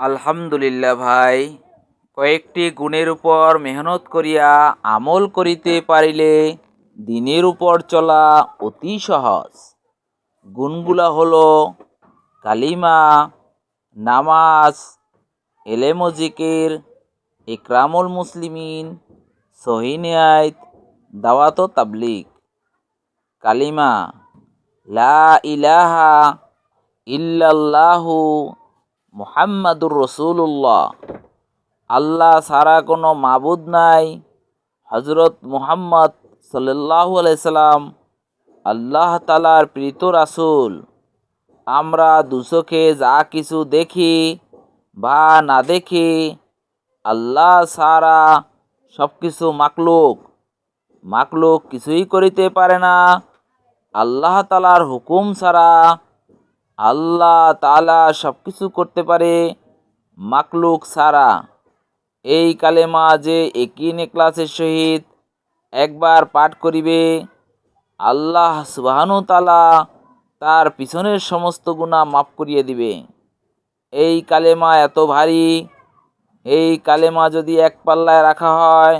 আলহামদুলিল্লাহ ভাই। কয়েকটি গুণের উপর মেহনত করিয়া আমল করিতে পারিলে দিনের উপর চলা অতি সহজ। গুণগুলা হলো কালিমা, নামাজ, এলেম ও জিকির, ইকরামুল মুসলিমিন সহিনিয়াত দাওয়াত ও তাবলিগ। কালিমা, লা ইলাহা ইল্লাল্লাহু মুহাম্মাদুর রসুল্লাহ আল্লাহ সারা কোনো মাবুদ নাই। হজরত মুহাম্মদ সাল্লাল্লাহু আলাইহি সাল্লাম আল্লাহ তালার প্রীত রাসূল। আমরা দুচোখে যা কিছু দেখি বা না দেখি, আল্লাহ সারা সব কিছু মাকলুক মাকলুক কিছুই করিতে পারে না। আল্লাহ তালার হুকুম ছাড়া আল্লাহ তালা সব কিছু করতে পারে মাকলুক সারা। এই কালেমা যে একই নেকলাসের সহিত একবার পাঠ করিবে, আল্লাহ সুবাহানু তালা তার পিছনের সমস্ত গুণা মাফ করিয়ে দিবে। এই কালেমা এত ভারী, এই কালেমা যদি এক পাল্লায় রাখা হয়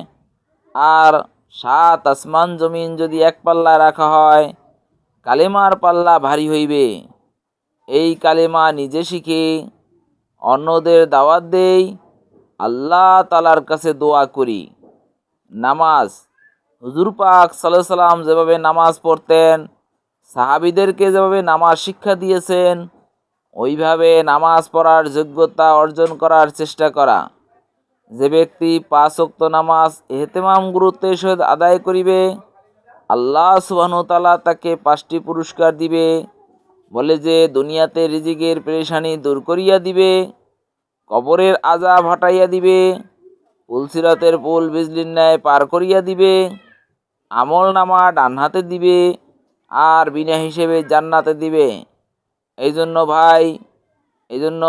আর সাত আসমান জমিন যদি এক পাল্লায় রাখা হয়, কালেমার পাল্লা ভারী হইবে। এই কালেমা নিজে শিখে অন্যদের দাওয়াত দেই, আল্লাহ তালার কাছে দোয়া করি। নামাজ, হুজুর পাক সাল্লাহ সাল্লাম যেভাবে নামাজ পড়তেন, সাহাবিদেরকে যেভাবে নামাজ শিক্ষা দিয়েছেন, ওইভাবে নামাজ পড়ার যোগ্যতা অর্জন করার চেষ্টা করা। যে ব্যক্তি পাঁচ ওক্ত নামাজ এহতেমাম গুরুত্বের সহিত আদায় করিবে, আল্লাহ সুবাহতালা তাকে পাঁচটি পুরস্কার দিবে। বলে যে, দুনিয়াতে রিজিকের পেরেশানি দূর করিয়া দিবে, কবরের আজা ভাটাইয়া দিবে পুলসিরাতের পুল বিজলির ন্যায় পার করিয়া দিবে, আমল নামা ডান হাতে দিবে আর বিনা হিসেবে জান্নাতে দিবে। এই জন্য ভাই এই জন্য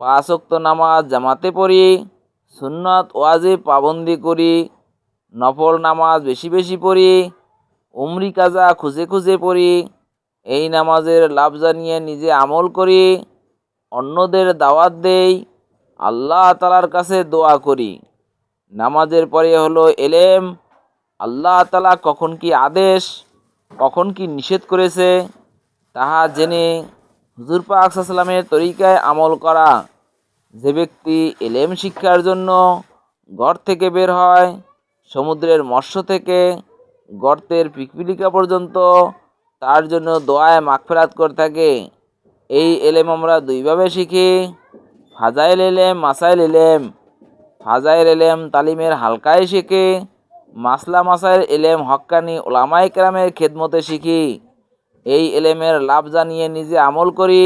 পাঁচক্ত নামাজ জামাতে পড়ি, সুন্নত ওয়াজে পাবন্দি করি, নফল নামাজ বেশি বেশি পড়ি, উমরি কাজা খুঁজে খুঁজে পড়ি এই নামাজের লাভ জানিয়ে নিজে আমল করি, অন্যদের দাওয়াত দেই, আল্লাহ তালার কাছে দোয়া করি। নামাজের পরে হলো এলেম, আল্লাহ তালা কখন কি আদেশ, কখন কি নিষেধ করেছে, তাহা জেনে হুজুর পাক তরিকায় আমল করা। যে ব্যক্তি এলেম শিক্ষার জন্য ঘর থেকে বের হয়, সমুদ্রের মৎস্য থেকে গর্তের পিকপিলিকা পর্যন্ত তার জন্য দোয়ায় মাগফেরাত করে থাকে। এই এলেম আমরা দুইভাবে শিখি। ফাজাইল এলেম, মাসাইল এলেম। ফাজাইল এলেম তালিমের হালকায় শিখি। মাসলা, মাসাইল এলেম হক্কানি ওলামাই কেরামের খেদমতে শিখি। এই এলেমের লাভ জানিয়ে নিজে আমল করি।